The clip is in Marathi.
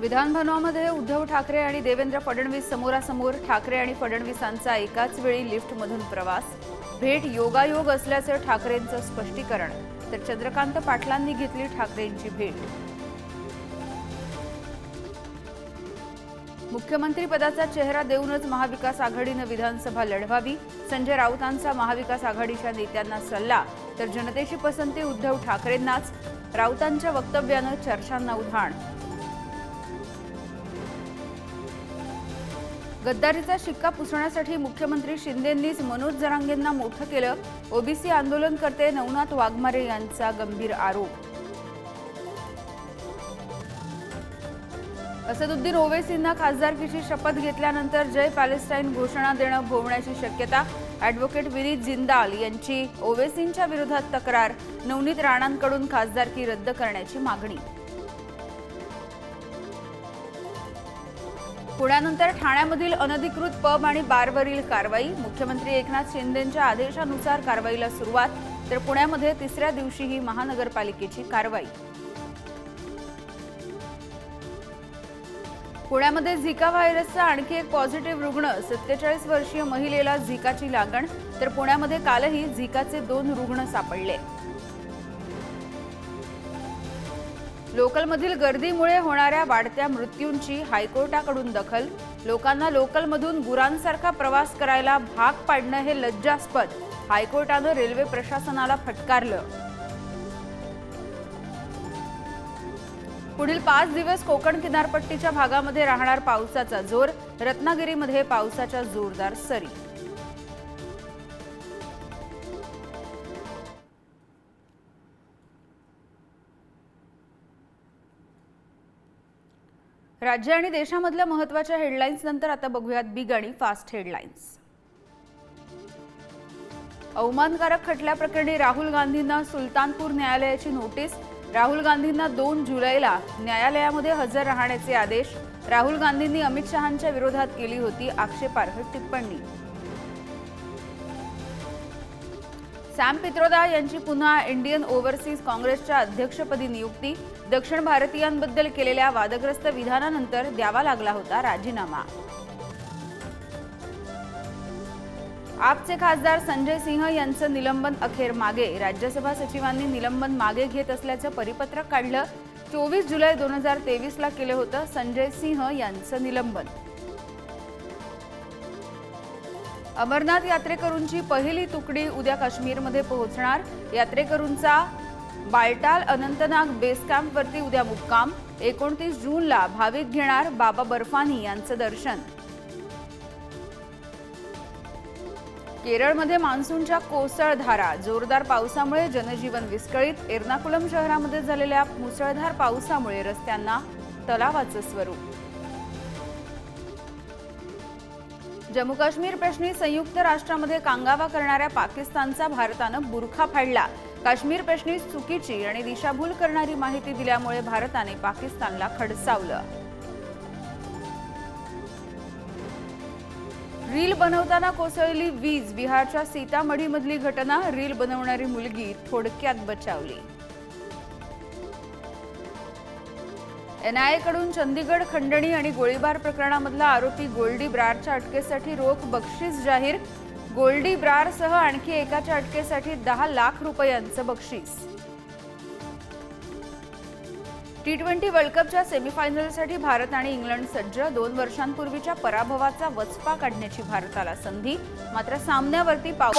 विधानभवनामध्ये उद्धव ठाकरे आणि देवेंद्र फडणवीस समोरासमोर ठाकरे आणि फडणवीसांचा एकाच वेळी लिफ्टमधून प्रवास. भेट योगायोग असल्याचं ठाकरेंचं स्पष्टीकरण. तर चंद्रकांत पाटलांनी घेतली ठाकरेंची भेट. मुख्यमंत्रीपदाचा चेहरा देऊनच महाविकास आघाडीनं विधानसभा लढवावी. संजय राऊतांचा महाविकास आघाडीच्या नेत्यांना सल्ला. तर जनतेची पसंती उद्धव ठाकरेंनाच. राऊतांच्या वक्तव्यानं चर्चांना उधाण. गद्दारीचा शिक्का पुसण्यासाठी मुख्यमंत्री शिंदेंनीच मनोज जरांगेंना मोठं केलं. ओबीसी आंदोलनकर्ते नवनाथ वाघमारे यांचा गंभीर आरोप. असदुद्दीन ओवेसींना खासदारकीची शपथ घेतल्यानंतर जय पॅलेस्टाईन घोषणा देणं भोवण्याची शक्यता. ॲडव्होकेट विनीत जिंदाल यांची ओवेसींच्या विरोधात तक्रार. नवनीत राणांकडून खासदारकी रद्द करण्याची मागणी. पुण्यानंतर ठाण्यामधील अनधिकृत पब आणि बारवरील कारवाई. मुख्यमंत्री एकनाथ शिंदेंच्या आदेशानुसार कारवाईला सुरुवात तर पुण्यामध्ये तिसऱ्या दिवशीही महानगरपालिकेची कारवाई. पुण्यामध्ये झिका व्हायरसचा आणखी एक पॉझिटिव्ह रुग्ण सत्तेचाळीस वर्षीय महिलेला झिकाची लागण तर पुण्यामध्ये कालही झिकाचे दोन रुग्ण सापडले. लोकलमधील गर्दीमुळे होणाऱ्या वाढत्या मृत्यूंची हायकोर्टाकडून दखल. लोकांना लोकलमधून गुरांसारखा प्रवास करायला भाग पाडणं हे लज्जास्पद. हायकोर्टानं रेल्वे प्रशासनाला फटकारलं. पुढील पाच दिवस कोकण किनारपट्टीच्या भागामध्ये राहणार पावसाचा जोर. रत्नागिरीमध्ये पावसाच्या जोरदार सरी. राज्य आणि देशामधल्या महत्त्वाच्या हेडलाईन्स नंतर आता बघूयात बिग आणि फास्ट हेडलाईन्स अवमानकारक खटल्याप्रकरणी राहुल गांधींना सुलतानपूर न्यायालयाची नोटीस राहुल गांधींना दोन जुलैला न्यायालयामध्ये हजर राहण्याचे आदेश. राहुल गांधींनी अमित शहांच्या विरोधात केली होती आक्षेपार्ह टिप्पणी. सॅम पित्रोदा यांची पुन्हा इंडियन ओव्हरसीज काँग्रेसच्या अध्यक्षपदी नियुक्ती. दक्षिण भारतीयांबद्दल केलेल्या वादग्रस्त विधानानंतर द्यावा लागला होता राजीनामा. आपचे खासदार संजय सिंह यांचं निलंबन अखेर मागे. राज्यसभा सचिवांनी निलंबन मागे घेत असल्याचं परिपत्रक काढलं. चोवीस जुलै दोन हजार तेवीसला केलं होतं संजय सिंह यांचं निलंबन. अमरनाथ यात्रेकरूंची पहिली तुकडी उद्या काश्मीरमध्ये पोहोचणार. यात्रेकरूंचा बालटाल अनंतनाग बेस कॅम्पवरती उद्या मुक्काम. एकोणतीस जूनला भाविक घेणार बाबा बर्फानी यांचं दर्शन. केरळमध्ये मान्सूनच्या कोसळधारा जोरदार पावसामुळे जनजीवन विस्कळीत. एर्नाकुलम शहरामध्ये झालेल्या मुसळधार पावसामुळे रस्त्यांना तलावाचं स्वरूप. जम्मू काश्मीर प्रश्नी संयुक्त राष्ट्रामध्ये कांगावा करणाऱ्या पाकिस्तानचा भारतानं बुरखा फाडला. काश्मीर प्रश्नी चुकीची आणि दिशाभूल करणारी माहिती दिल्यामुळे भारताने पाकिस्तानला खडसावलं. रील बनवताना कोसळली वीज बिहारच्या सीतामढीमधली घटना रील बनवणारी मुलगी थोडक्यात बचावली. एनआयएकडून चंदीगड खंडणी आणि गोळीबार प्रकरणामधला आरोपी गोल्डी ब्रारच्या अटकेसाठी रोख बक्षीस जाहीर. गोल्डी ब्रारसह आणखी एकाच्या अटकेसाठी दहा लाख रुपयांचं बक्षीस. टी ट्वेंटी वर्ल्ड कपच्या सेमीफायनलसाठी भारत आणि इंग्लंड सज्ज. दोन वर्षांपूर्वीच्या पराभवाचा वचपा काढण्याची भारताला संधी. मात्र सामन्यावरती पाऊस